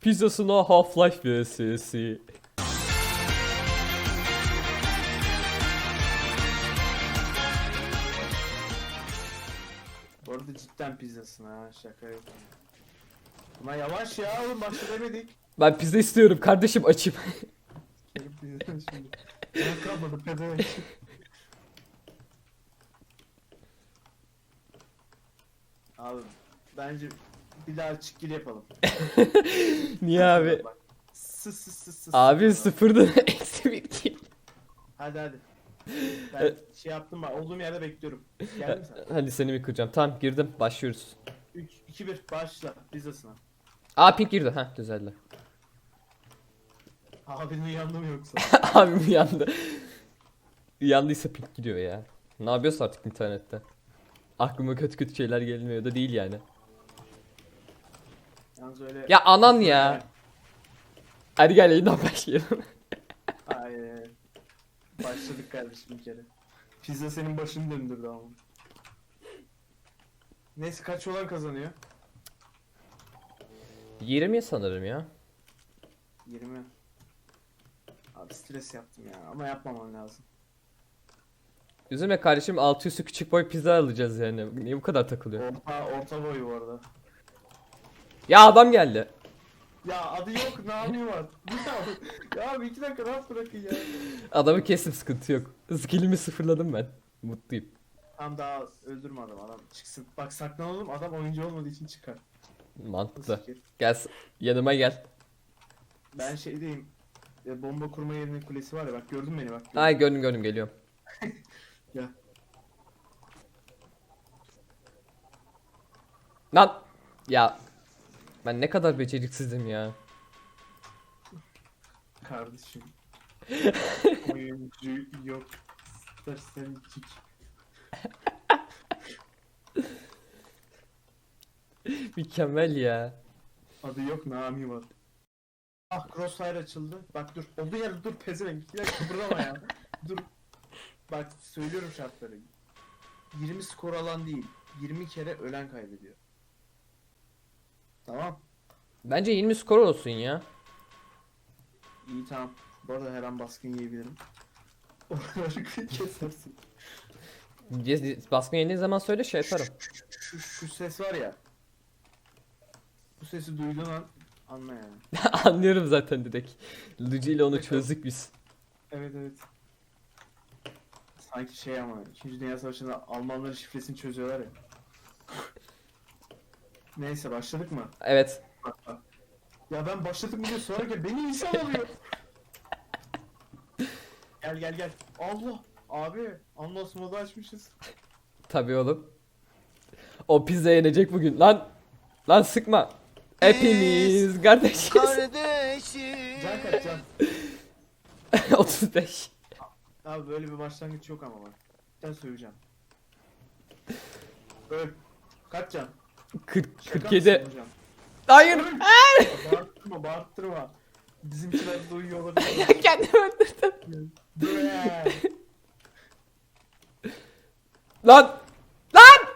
Pizzasına Half-Life vs. Bu arada cidden pizzasın ha şaka yok. Ama yavaş ya oğlum başta demedik. Ben pizza istiyorum kardeşim açayım. Çocuk pizza şimdi. Ben kalmadı pezevenk. Abi bence bir daha çıkgil yapalım. Niye abi? Bak. Sı sı sı sı. Abi sı. sıfırda eksi bir kill. Hadi hadi. Ben şey yaptım bak olduğum yerde bekliyorum. Geldin sen? Hadi seni bir kıracağım. Tamam girdim başlıyoruz. 3, 2, 1 başla pizzasına. Aa pink girdi. Ha düzeldi. Abinin yandı mı yoksa? Abim uyandı. Uyandıysa pink gidiyor ya. Ne yapıyorsa artık internette. Aklıma kötü kötü şeyler gelmiyor da değil yani. Yalnız öyle... Ya anan ya. Hadi gel yeniden başlayalım. Ay, başladık kardeşim bir kere. Pizza senin başını döndürdü ama. Neyse kaç olan kazanıyor? 20 sanırım ya. 20. Abi stres yaptım ya ama yapmamam lazım. Üzülme kardeşim altı üstü küçük boy pizza alacağız yani. Niye bu kadar takılıyor? Orta, orta boyu bu arada. Ya adam geldi. Ya adı yok nami var. ya, ya abi iki dakika rahat bırakın ya. Adamı kestim sıkıntı yok. Skillimi sıfırladım ben. Mutluyum. Tam daha öldürme adam adam çıksın. Bak saklanalım adam oyuncu olmadığı için çıkar. Mantıklı. Gel yanıma gel. Ben şeydeyim. E, bomba kurma yerinin kulesi var ya bak gördün beni bak. gördün. Ay gördüm gördüm geliyorum. Gel. Lan ya ben ne kadar beceriksizim ya. Kardeşim. Oyuncu yok. İstersen çık. Mükemmel ya. Adı yok Nami var. Ah crossfire açıldı. Bak dur. Olduğu yerde dur pezevenk. Bir dakika kıpırdama ya. dur. Bak söylüyorum şartları. 20 skor alan değil. 20 kere ölen kaybediyor. Tamam. Bence 20 skor olsun ya. İyi tamam. Bu arada her an baskın yiyebilirim. Oraları kesersin. Baskın yendiğin zaman söyle şey yaparım. Şu, şu, şu ses var ya. Bu sesi duyduğun an anla yani. Anlıyorum zaten direkt. Luigi ile onu çözdük biz. Evet evet. Sanki şey ama 2. Dünya Savaşı'nda Almanların şifresini çözüyorlar ya. Neyse başladık mı? Evet. Ya ben başladık mı diye sorarken beni insan alıyor. gel gel gel. Allah. Abi Anlos modu açmışız. Tabii oğlum. O pizza yenecek bugün. Lan. Lan sıkma. Hepimiz kardeşiz. Kardeşim. Can kaç can. 35. Abi böyle bir başlangıç yok ama bak. Ben söyleyeceğim. Öl. Kaç can? 40 Şaka 47. mısın hocam? Hayır. Bağırtırma bağırtırma. Bizimkiler duyuyor olabilir. Kendimi öldürdüm. Bre. Lan. Lan.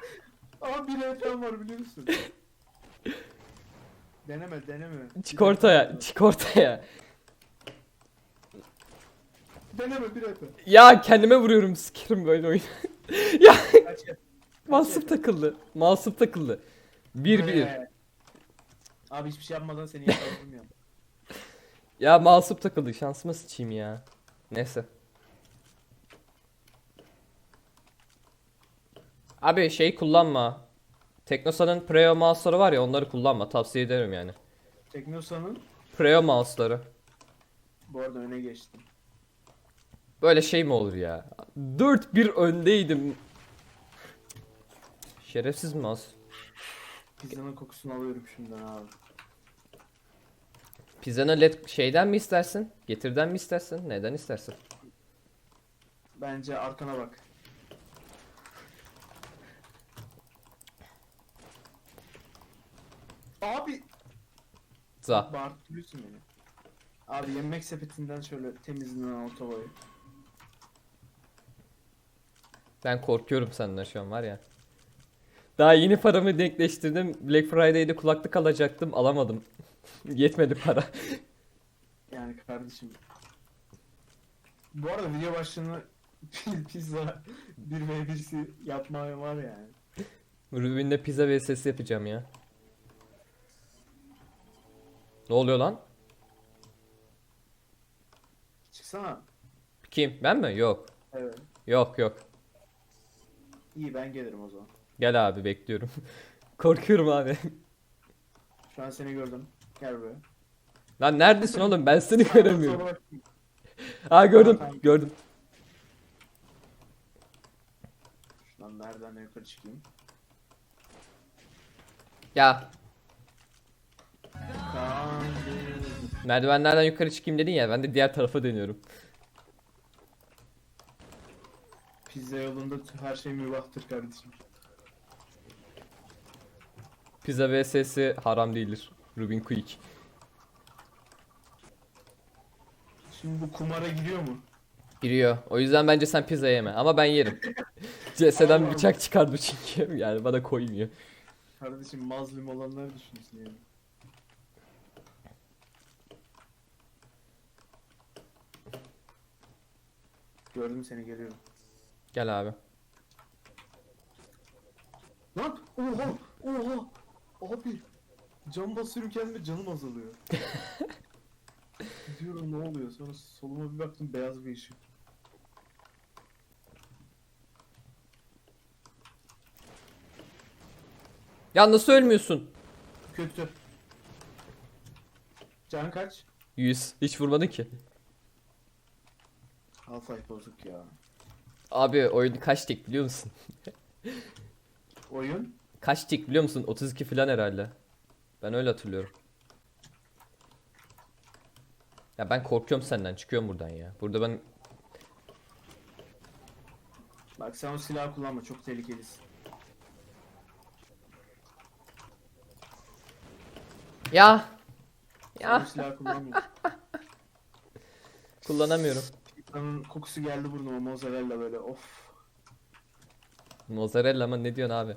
Ama bir RP'm var biliyor musun? deneme deneme. Çık ortaya. Çık ortaya. Deneme bir RP. Ya kendime vuruyorum sikerim böyle oyun. ya Kaç ya? masum takıldı. Masum takıldı. 1 1. Bre. Abi hiçbir şey yapmadan seni yakalayamıyorum. ya. Ya masum takıldı. Şansıma sıçayım ya. Neyse. Abi şey kullanma. Teknosa'nın Preo mouse'ları var ya onları kullanma. Tavsiye ederim yani. Teknosa'nın Preo mouse'ları. bu arada öne geçtim. Böyle şey mi olur ya? 4-1 öndeydim. Şerefsiz mouse. Pizzanın kokusunu alıyorum şimdiden abi. Pizzanı led şeyden mi istersin? Getirden mi istersin? Neden istersin? Bence arkana bak. Abi Za. bağırtıyorsun beni. Abi yemek sepetinden şöyle temizlenen o tavayı. Ben korkuyorum senden şu an var ya. Daha yeni paramı denkleştirdim. Black Friday'de kulaklık alacaktım. Alamadım. Yetmedi para. Yani kardeşim. Bu arada video başlığını pizza bir ve birisi yapmaya var yani. Rubin'le pizza vs yapacağım ya. Ne oluyor lan? Çıksana. Kim? Ben mi? Yok. Evet. Yok yok. İyi ben gelirim o zaman. Gel abi bekliyorum. Korkuyorum abi. Şu an seni gördüm. Gel buraya. Lan neredesin oğlum? Ben seni göremiyorum. Ha gördüm. Gördüm. Şuradan nereden yukarı çıkayım? Ya merdivenlerden yukarı çıkayım dedin ya. Ben de diğer tarafa dönüyorum. Pizza yolunda her şey mübahtır kardeşim. Pizza vs'si haram değildir. Rubin Quick. Şimdi bu kumara giriyor mu? Giriyor. O yüzden bence sen pizza yeme. Ama ben yerim. CS'den bıçak çıkardı çünkü. Yani bana koymuyor. Kardeşim mazlum olanlar düşünsün yani. Gördüm seni geliyorum. Gel abi. Lan oha oha abi cam basıyorum kendime canım azalıyor. Diyorum ne oluyor sonra soluma bir baktım beyaz bir ışık. Ya nasıl ölmüyorsun? Kötü. Can kaç? 100. Hiç vurmadın ki. Half-Life bozuk ya. Abi oyun kaç tek biliyor musun? Oyun? Kaç tek biliyor musun? 32 falan herhalde. Ben öyle hatırlıyorum. Ya ben korkuyorum senden. Çıkıyorum buradan ya. Burada ben Bak sen o silahı kullanma çok tehlikelisin. ya Sen ya o silahı kullanma. kullanamıyorum. Pizzanın kokusu geldi burnuma mozzarella böyle of. Mozzarella mı ne diyorsun abi?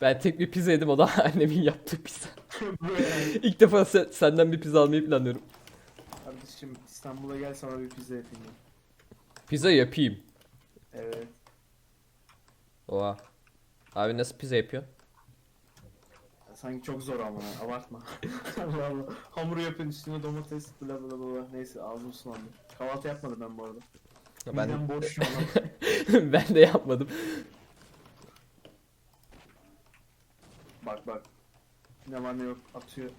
Ben tek bir pizza yedim o da annemin yaptığı pizza. Böyle. İlk defa se- senden bir pizza almayı planlıyorum. Kardeşim İstanbul'a gel sana bir pizza yapayım ben. Pizza yapayım. Evet. Oha. Abi nasıl pizza yapıyor? Sanki çok zor ama ya, abartma. Allah Allah. Hamuru yapın üstüne domates bla bla bla. Neyse ağzım sulandı. Kahvaltı yapmadım ben bu arada. Ben Midem boş şu an. ben de yapmadım. bak bak. Ne var ne yok atıyor.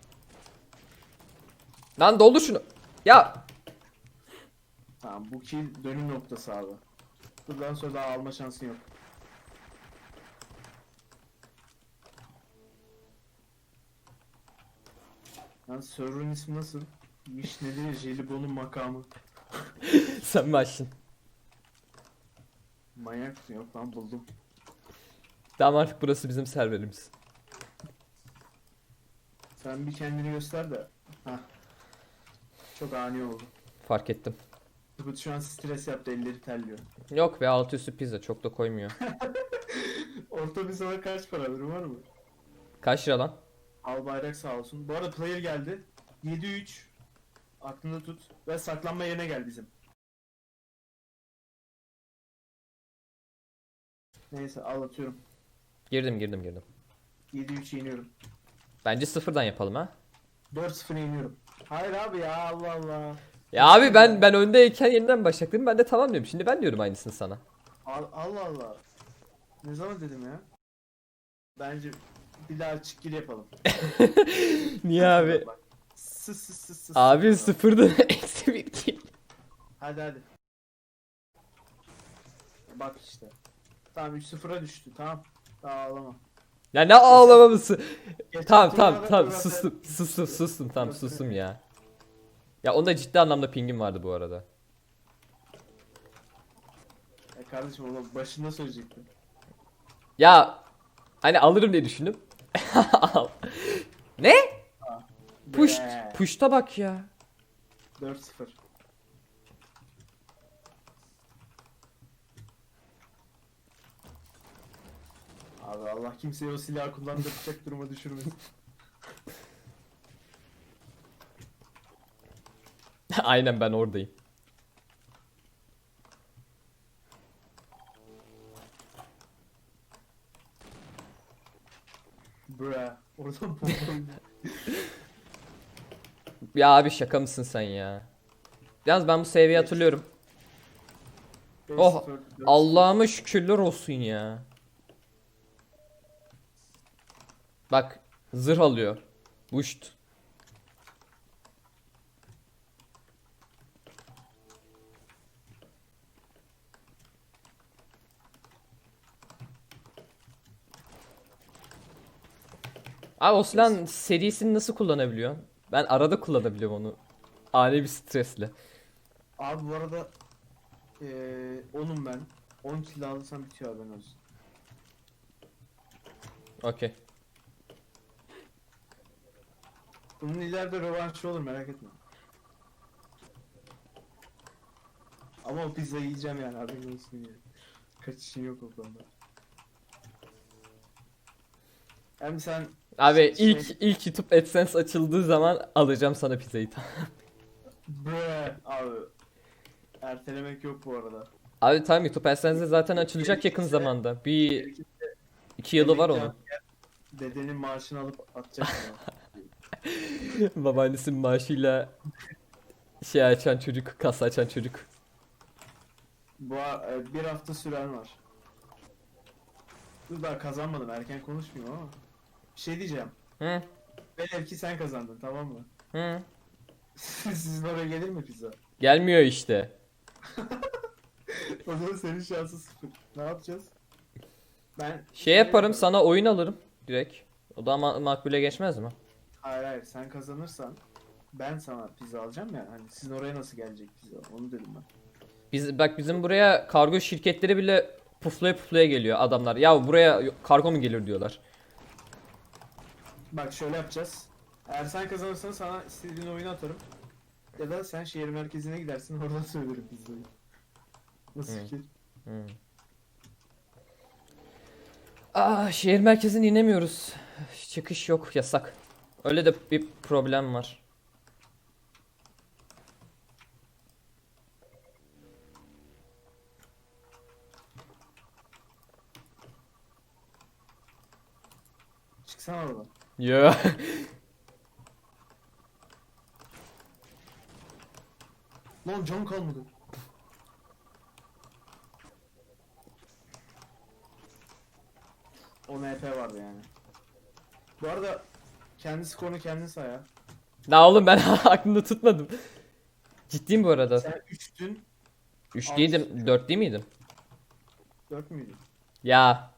Lan doldur şunu. Ya Tamam bu kill dönüm noktası abi. Buradan sonra daha alma şansın yok. Lan server'ın ismi nasıl? Vişneli Jelibon'un makamı. sen mi açtın? Manyak mısın? Yok lan buldum. Tamam artık burası bizim serverimiz. Sen bir kendini göster de. Hah. Çok ani oldu. Fark ettim. Tıpıt şu an stres yaptı elleri terliyor. Yok be altı üstü pizza çok da koymuyor. Orta bir sana kaç para durum var mı? Kaç lira lan? Al bayrak sağ olsun. Bu arada player geldi. 7-3. Aklında tut. Ve saklanma yerine gel bizim. Neyse al atıyorum. Girdim girdim girdim. 7-3 yeniyorum. Bence sıfırdan yapalım ha. 4-0 yeniyorum. Hayır abi ya Allah Allah. Ya abi ben ben öndeyken yeniden başlayacaktım. Ben de tamam diyorum. Şimdi ben diyorum aynısını sana. Al, Allah Allah. Ne zaman dedim ya? Bence daha çıkgil yapalım. Niye abi? Bak. Sı sı sı sı. Abi sı. sıfırdan eksi bir kill. Hadi hadi. Bak işte. Tamam 3-0'a düştü tamam. Daha ağlama. Ya ne ağlamaması. Geç- Tamam tamam tamam turnuvada- sustum sustum sustum tamam sustum ya. Ya onda ciddi anlamda pingim vardı bu arada. E kardeşim onu başında söyleyecektim. Ya hani alırım diye düşündüm. Ne? Push push'ta bak ya. 4-0. Abi Allah kimseyi o silahı kullandıracak duruma düşürmesin. Aynen ben oradayım. Bra. Oradan bomba Ya abi şaka mısın sen ya? Yalnız ben bu seviyeyi hatırlıyorum. Oh, Allah'ıma şükürler olsun ya. Bak zırh alıyor. Buşt. Abi o serisini nasıl kullanabiliyorsun? Ben arada kullanabiliyorum onu. Ani bir stresle. Abi bu arada eee onum ben. 10 kill alırsam bitiyor haberin olsun. Okey. Bunun ileride rövanşı olur merak etme. Ama o pizzayı yiyeceğim yani haberin olsun yani. Kaçışın yok o konuda. Hem sen Abi Şey- ilk ilk YouTube AdSense açıldığı zaman alacağım sana pizzayı. Bre abi ertelemek yok bu arada. Abi tamam YouTube AdSense zaten açılacak yakın zamanda. Bir iki yılı var onun. Dedenin maaşını alıp atacak. Babaannesinin maaşıyla şey açan çocuk, kasa açan çocuk. Bu e, bir hafta süren var. Dur daha kazanmadım erken konuşmayayım ama. Bir şey diyeceğim. Hı? Velev ki sen kazandın tamam mı? Hı? Sizin oraya gelir mi pizza? Gelmiyor işte. o zaman senin şansın sıfır. Ne yapacağız? Ben Şey yaparım sana oyun alırım direkt. O da ma- makbule geçmez mi? Hayır hayır sen kazanırsan ben sana pizza alacağım ya. Hani sizin oraya nasıl gelecek pizza? Onu dedim ben. Biz bak bizim buraya kargo şirketleri bile puflaya puflaya geliyor adamlar. Ya buraya kargo mu gelir diyorlar. Bak şöyle yapacağız. Eğer sen kazanırsan sana istediğin oyunu atarım. Ya da sen şehir merkezine gidersin oradan söylerim pizzayı. Nasıl Hı. fikir? Hı. Aa, şehir merkezine inemiyoruz. Çıkış yok, yasak. Öyle de bir problem var. Çıksana oradan. Ya. Lan can kalmadı. O MP vardı yani. Bu arada kendi skorunu kendin say ya. La oğlum ben aklımda tutmadım. Ciddiyim bu arada. Sen 3'tün 3 Altı. değildim, 4 değil miydim? 4 müydün? Ya.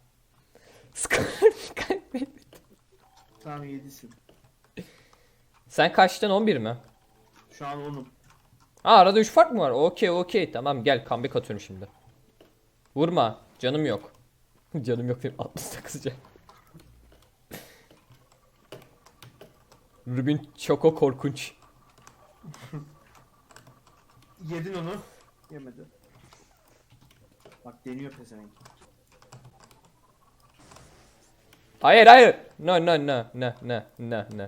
Skor. Tamam 7'sin. Sen kaçtın 11 mi? Şu an 10'um. Ha arada 3 fark mı var? Okey okey tamam gel comeback atıyorum şimdi. Vurma canım yok. canım yok değil 68 can. Rubin Çoko korkunç. Yedin onu. Yemedi. Bak deniyor pezevenk. Hayır hayır. No no no no no no no.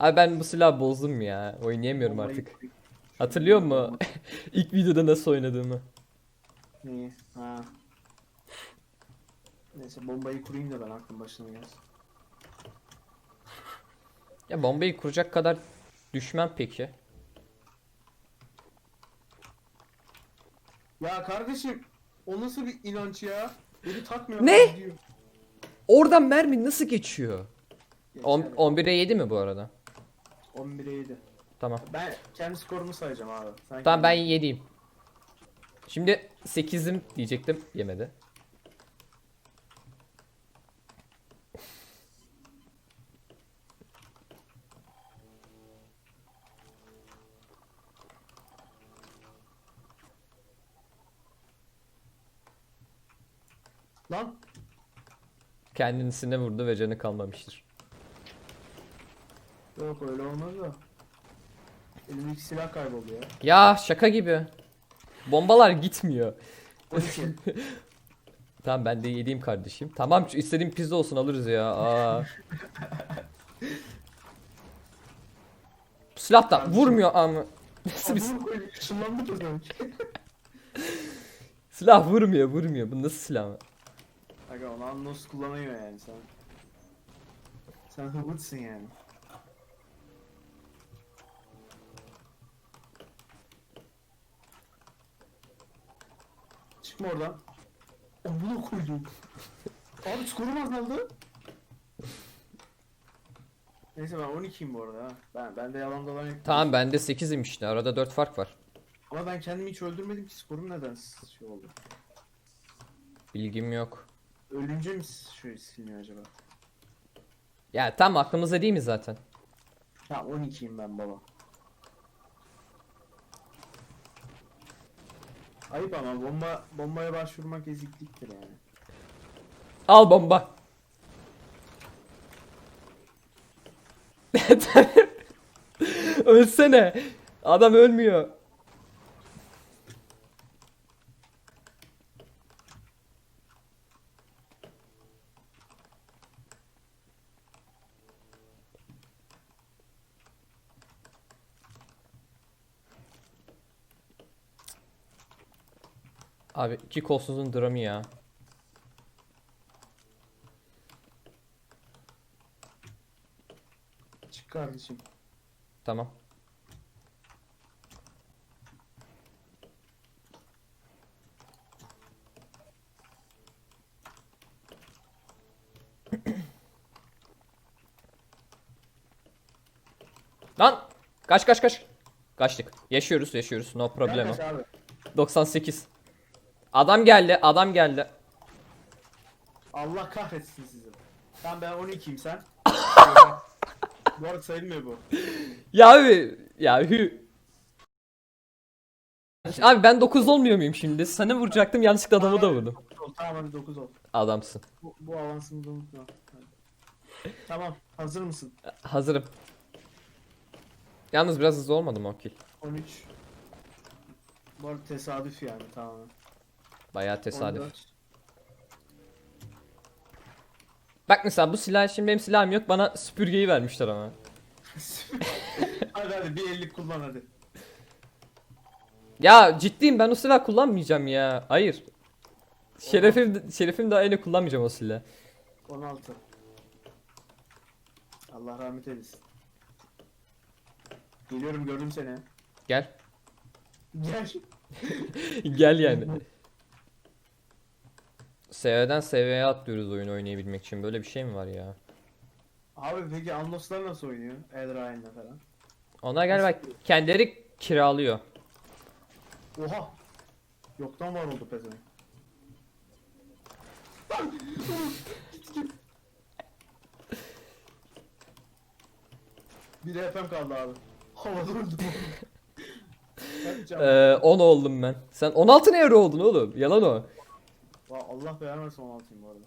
Abi ben bu silahı bozdum ya. Oynayamıyorum artık. Hatırlıyor musun? İlk videoda nasıl oynadığımı. Neyi? Ha. Neyse bombayı kurayım da ben aklım başına gelsin. Ya bombayı kuracak kadar düşmem peki. Ya kardeşim o nasıl bir inanç ya? Beni takmıyor. Ne? gidiyor. Oradan mermi nasıl geçiyor? On- Geçer. 11'e 7 mi bu arada? 11'e 7. Tamam. Ben kendi skorumu sayacağım abi. Sen Tamam ben kendi- 7'yim. Şimdi 8'im diyecektim. Yemedi. Kendisine vurdu ve canı kalmamıştır. yok öyle olmaz da. Elimdeki silah kayboldu ya. Ya şaka gibi. Bombalar gitmiyor. 12. Tamam ben de yediğim kardeşim. Tamam istediğim pizza olsun alırız ya. Aa. Silah da vurmuyor ama. Nasıl bir silah vurmuyor vurmuyor. Bu nasıl silah mı? Aga onu Annos kullanıyor yani sen. Sen hıvıtsın yani. Çıkma oradan. Amına koydum. Abi skorum azaldı. Neyse ben 12'yim bu arada ha. Ben bende yalan dolan yok. Tamam bende 8'im işte. Arada 4 fark var. Ama ben kendimi hiç öldürmedim ki skorum neden şey oldu? Bilgim yok. Ölünce mi şöyle siliniyor acaba? Ya tam aklımızda değil mi zaten? Tamam 12'yim ben baba. Ayıp ama bomba bombaya başvurmak ezikliktir yani. Al bomba. Ölsene. Adam ölmüyor. Abi iki kolsuzun dramı ya. Çık kardeşim. Tamam. Lan! Kaç kaç kaç. Kaçtık. Yaşıyoruz yaşıyoruz. No problem. Yaklaş abi. 98. Adam geldi adam geldi. Allah kahretsin sizi. Tamam ben 12'yim sen. bu arada sayılmıyor bu. Ya abi ya hü. Abi ben 9 olmuyor muyum şimdi? Sana vuracaktım yanlışlıkla adamı da vurdum. 9 ol. Tamam hadi 9 ol. Adamsın. Bu, bu avansını da unutma. Hadi. Tamam hazır mısın? Hazırım. Yalnız biraz hızlı olmadı mı o kill? 13. Bu arada tesadüf yani tamamen. Bayağı tesadüf. 14. Bak mesela bu silah şimdi benim silahım yok bana süpürgeyi vermişler ama. hadi hadi bir ellik kullan hadi. Ya ciddiyim ben o silah kullanmayacağım ya. Hayır. Şerefim şerefim daha öyle kullanmayacağım o silah. 16. Allah rahmet eylesin. Geliyorum gördüm seni. Gel. Gel. Gel yani. SV'den SV'ye atlıyoruz oyun oynayabilmek için. Böyle bir şey mi var ya? Abi peki Anloslar nasıl oynuyor? Eldrain'le falan. Onlar galiba kendileri kiralıyor. Oha. Yoktan var oldu pezevenk. Bir HP'm kaldı abi. Havada öldüm. Ee, 10 oldum ben. Sen 16 ne euro oldun oğlum? Yalan o. Allah beğenmesin 16'yım bu arada.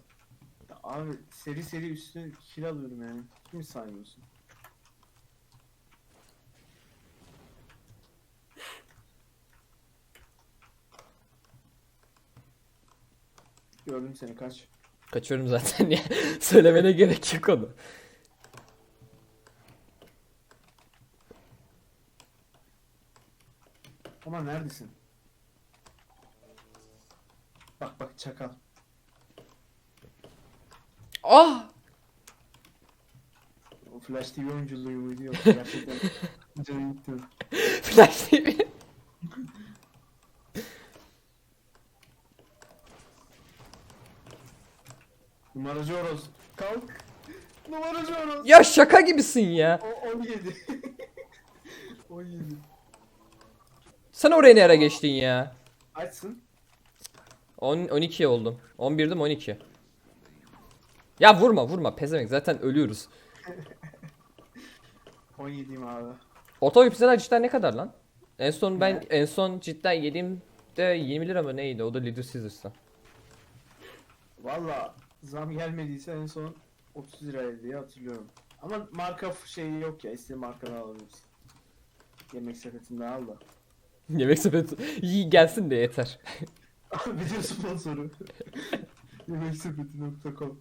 Ya abi seri seri üstüne kill alıyorum yani. Kimi saymıyorsun? Gördüm seni kaç. Kaçıyorum zaten ya. Söylemene gerek yok onu. Ama neredesin? Bak bak çakal. Ah! O Flash TV oyunculuğu muydu yoksa gerçekten canım gitti. Flash TV. Numaracı Oroz. Kalk. Numaracı Oroz. Ya şaka gibisin ya. O 17. 17. Sen oraya ne ara geçtin ya? Açsın. 10 12 oldum. 11'dim 12. Ya vurma vurma pezevenk zaten ölüyoruz. 17'yim abi. Orta pizzalar cidden ne kadar lan? En son ben en son cidden yediğimde 20 lira mı neydi? O da Little Caesars'tan. Valla zam gelmediyse en son 30 liraydı diye hatırlıyorum. Ama marka şeyi yok ya. İstediğin markadan alabilirsin. Yemek sepetinden al da. Yemek sepeti iyi gelsin de yeter. Video sponsoru. Yemeksepeti.com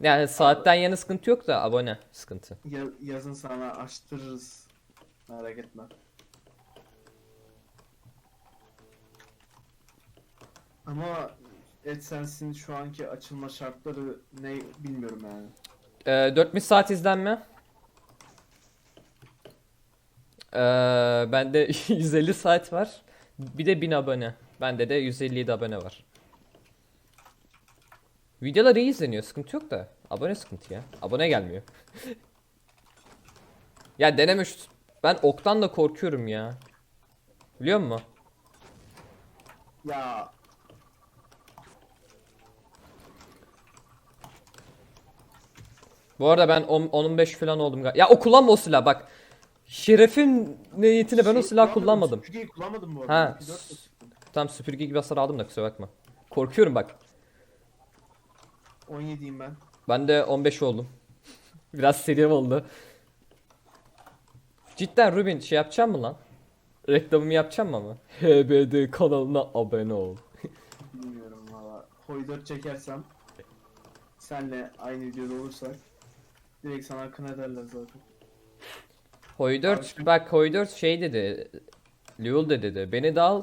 Yani saatten yana sıkıntı yok da abone sıkıntı. ya, Yazın sana açtırırız. Merak etme. Ama AdSense'in şu anki açılma şartları ne bilmiyorum yani. Ee, 4000 saat izlenme. Ee, bende 150 saat var. Bir de 1000 abone. Bende de 157 abone var. Videolar iyi izleniyor. Sıkıntı yok da. Abone sıkıntı ya. Abone gelmiyor. ya deneme şu. Ben oktan da korkuyorum ya. Biliyor musun? Ya Bu arada ben 10 15 falan oldum. Ya o kullanma o silah bak. Şerefin niyetine ben o şey silah kullanmadım. Süpürgeyi kullanmadım bu arada. Ha. 2-4 de sıktım. Tam süpürge gibi hasar aldım da kusura bakma. Korkuyorum bak. 17'yim ben. Ben de 15 oldum. Biraz seri oldu. Cidden Rubin şey yapacağım mı lan? Reklamımı yapacağım mı ama? HBD kanalına abone ol. Bilmiyorum valla. Hoy 4 çekersem senle aynı videoda olursak direkt sana akın ederler zaten. Hoy 4 bak Hoy 4 şey dedi. Lul de dedi. Beni de al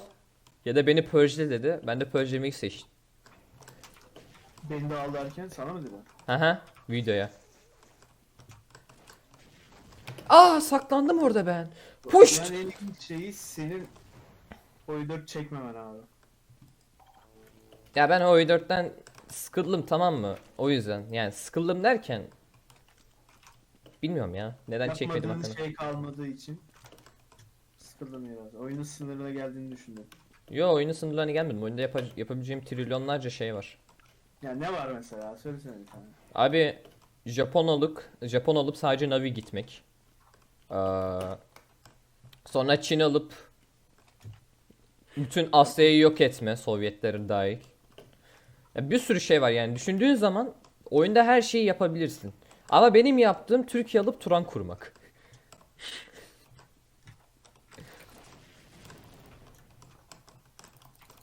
ya da beni purge'le dedi. Ben de purge'lemeyi seçtim. Beni de al derken sana mı dedi? Aha videoya. Aa saklandım orada ben. Puşt. Yani en ilginç şeyi senin Hoy 4 çekmemen abi. Ya ben o 4'ten sıkıldım tamam mı? O yüzden yani sıkıldım derken bilmiyorum ya. Neden çekmedim Yapmadığın hakkında. şey kalmadığı için sıkıldım biraz. Oyunun sınırına geldiğini düşündüm. Yo oyunun sınırlarına gelmedim. Oyunda yapa- yapabileceğim trilyonlarca şey var. Ya ne var mesela? Söylesene bir tane. Abi Japon olup Japon olup sadece Navi gitmek. Ee, sonra Çin alıp bütün Asya'yı yok etme Sovyetlerin dahil. Ya bir sürü şey var yani düşündüğün zaman oyunda her şeyi yapabilirsin. Ama benim yaptığım Türkiye alıp Turan kurmak.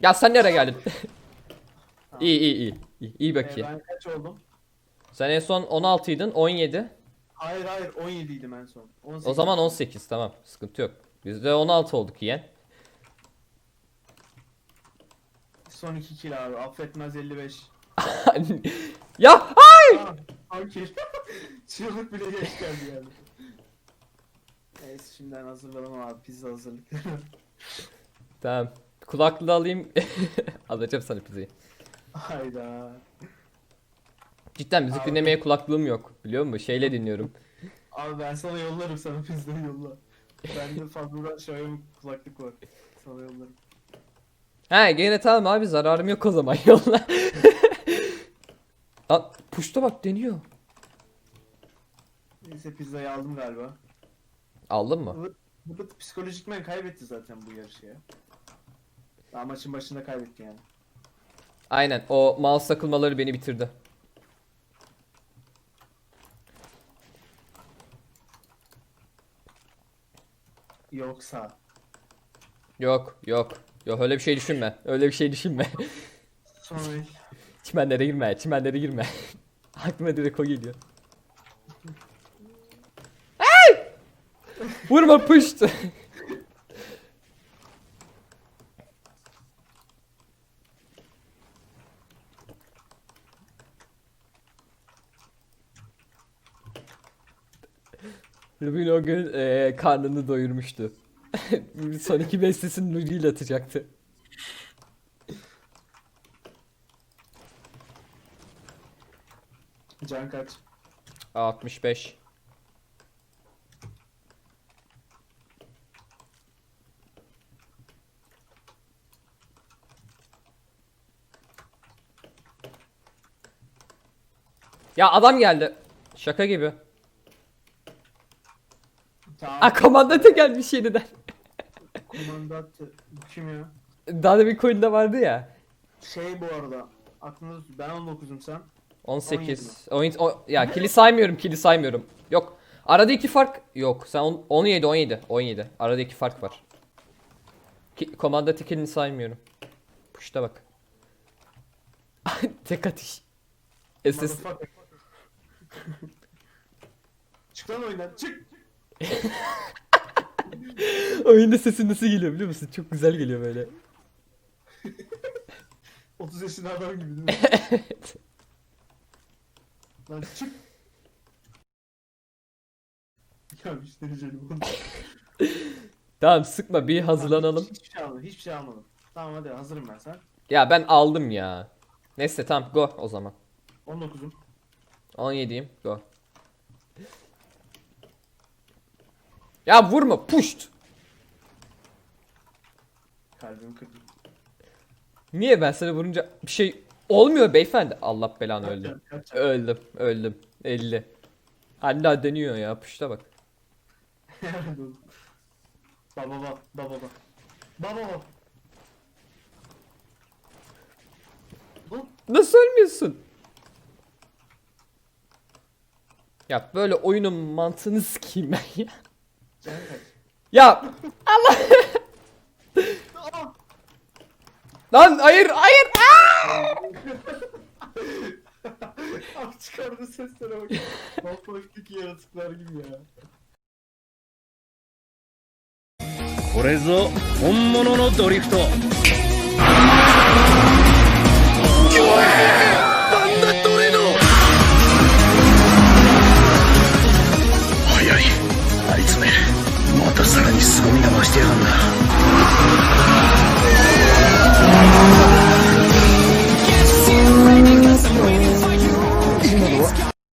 ya sen nereye geldin? iyi iyi iyi. İyi, iyi Ee, bakayım. ben kaç oldum? Sen en son 16 idin 17. Hayır hayır 17 idim en son. 18. O zaman 18 tamam sıkıntı yok. Biz de 16 olduk yiyen. Son 2 kill abi. Affetmez 55. ya Aa, Hangi? Çığlık bile geç geldi yani. Neyse şimdiden hazırlanalım abi pizza hazırlıkları. tamam. Kulaklığı alayım. Alacağım sana pizzayı. Hayda. Cidden müzik Abi. dinlemeye kulaklığım yok. Biliyor musun? Şeyle dinliyorum. Abi ben sana yollarım sana pizzayı yolla. Bende fazladan Xiaomi kulaklık var. Sana yollarım. He gene tamam abi zararım yok o zaman yolla. Aa, puşta bak deniyor. Neyse pizzayı aldım galiba. Aldın mı? Burada psikolojikmen kaybetti zaten bu yarışı ya. Daha maçın başında kaybetti yani. Aynen o mouse takılmaları beni bitirdi. Yoksa. Yok yok. Yok öyle bir şey düşünme. Öyle bir şey düşünme. Sonra çimenlere girme. Çimenlere girme. Aklıma direkt o geliyor. Vurma pışt. Rubin o gün eee, karnını doyurmuştu. Son iki bestesini Nuri ile atacaktı. can kaç? 65. Ya adam geldi. Şaka gibi. Tamam. Aa komandante gelmiş yeniden. Komandantı. Bu kim ya? Daha da bir coin'de vardı ya. Şey bu arada. Aklınızda tut. Ben 19'um sen. 18. 17. o- ya kili saymıyorum, kili saymıyorum. Yok. Arada iki fark yok. Sen on- 17 17 17. Arada iki fark var. Ki, komandante kilini saymıyorum. Puşta bak. Tek atış. SS. çık lan oyundan çık. oyunda sesi nasıl geliyor biliyor musun? Çok güzel geliyor böyle. 30 yaşında adam gibi değil mi? Lan çık. Ya müştericilerim bunu. Tamam sıkma bir hazırlanalım. Hiçbir şey almadım. Hiçbir şey almadım. Tamam hadi hazırım ben sen. Ya ben aldım ya. Neyse tamam go o zaman. 19'um. 17'yim go. Ya vurma puşt. Kalbimi kırdım. Niye ben sana vurunca bir şey olmuyor beyefendi. Allah belanı öldüm. Öldüm öldüm. 50. Hala dönüyor ya puşta bak. Baba baba baba baba. Baba baba. Nasıl ölmüyorsun? Ya böyle oyunun mantığını sikeyim ben ya. canım kaç. Ya Allah. Lan hayır hayır. Abi çıkardı seslere bak. Balkonaktaki yaratıklar gibi ya. これぞ本物のドリフト Stamina bastion.